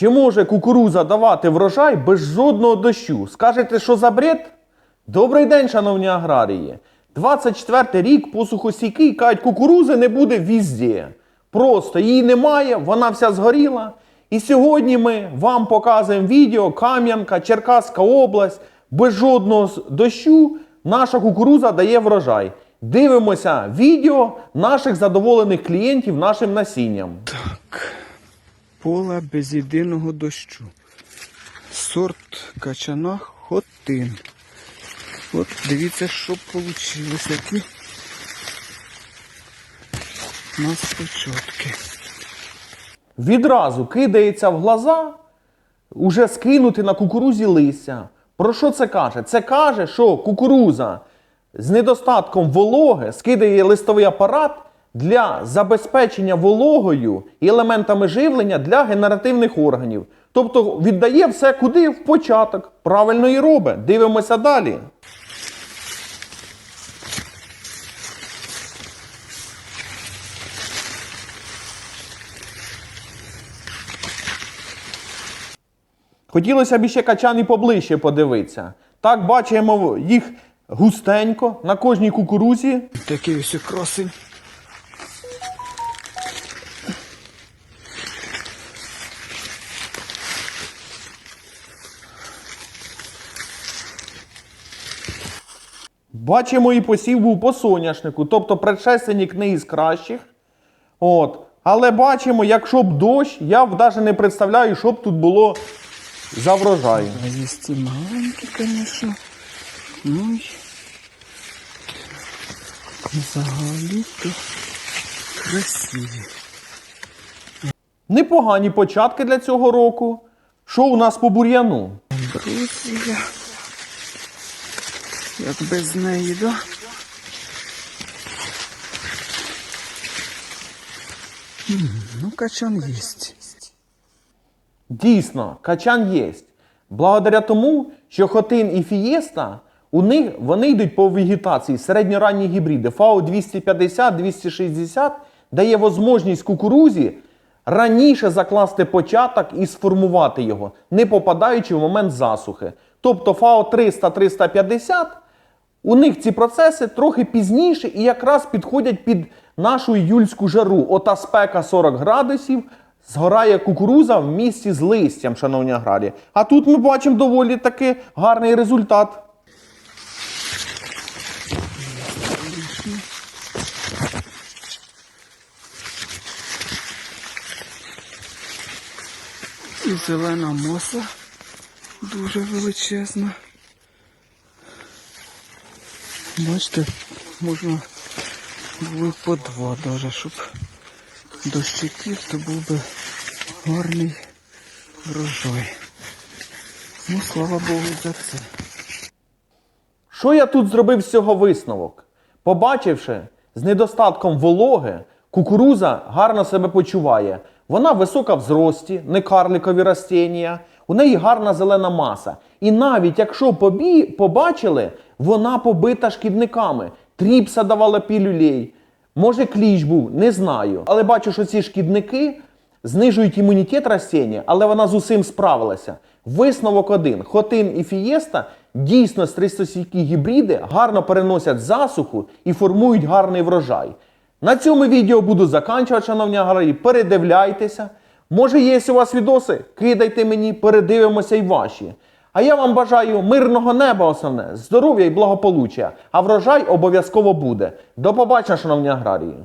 Чи може кукуруза давати врожай без жодного дощу? Скажете, що за бред? Добрий день, шановні аграрії. 24 рік посухостійкий, кажуть, кукурузи не буде візде. Просто її немає, вона вся згоріла. І сьогодні ми вам показуємо відео Кам'янка, Черкаська область. Без жодного дощу наша кукуруза дає врожай. Дивимося відео наших задоволених клієнтів нашим насінням. Так. Поле без єдиного дощу. Сорт качана хотин. От дивіться, що вийшло. Які у нас початки. Відразу кидається в глаза, уже скинути на кукурузі листя. Про що це каже? Це каже, що кукуруза з недостатком вологи скидає листовий апарат для забезпечення вологою і елементами живлення для генеративних органів. Тобто віддає все куди в початок. Правильно і робить. Дивимося далі. Хотілося б ще качан і поближче подивитися. Так бачимо їх густенько на кожній кукурузі. Такий ось красень. Бачимо, і посів був по соняшнику, тобто предшественник не із кращих. От. Але бачимо, якщо б дощ, я навіть не представляю, що б тут було за врожай. Ці маленькі, звісно. Ну й взагалі то красиві. Непогані початки для цього року. Що у нас по бур'яну? Брусія. Як без неї, да? Ну, качан єсть. Дійсно, качан є. Благодаря тому, що хотин і фієста, у них вони йдуть по вегетації середньоранні гібриди. ФАО 250, 260 дає можливість кукурузі раніше закласти початок і сформувати його, не попадаючи в момент засухи. Тобто ФАО 300, 350 у них ці процеси трохи пізніше і якраз підходять під нашу іюльську жару. Ота спека 40 градусів, згорає кукуруза в місті з листям, шановні аграрії. А тут ми бачимо доволі таки гарний результат. І зелена моса дуже величезна. Бачите, можна було по два даже, щоб дощиків, то був би гарний врожай. Ну, слава Богу за це. Що я тут зробив з цього висновок? Побачивши, з недостатком вологи, кукуруза гарно себе почуває. Вона висока в зрості, не карликові растіння, у неї гарна зелена маса. І навіть якщо побі... побачили, вона побита шкідниками. Тріпса давала пілюлей. Може, кліщ був, не знаю. Але бачу, що ці шкідники знижують імунітет растіння, але вона з усім справилася. Висновок один: хотин і фієста дійсно стрistосійкі гібриди гарно переносять засуху і формують гарний врожай. На цьому відео буду заканчувати, шановні аграрії. Передивляйтеся. Може, є у вас відоси? Кидайте мені, передивимося й ваші. А я вам бажаю мирного неба основне, здоров'я і благополуччя. А врожай обов'язково буде. До побачення, шановні аграрії.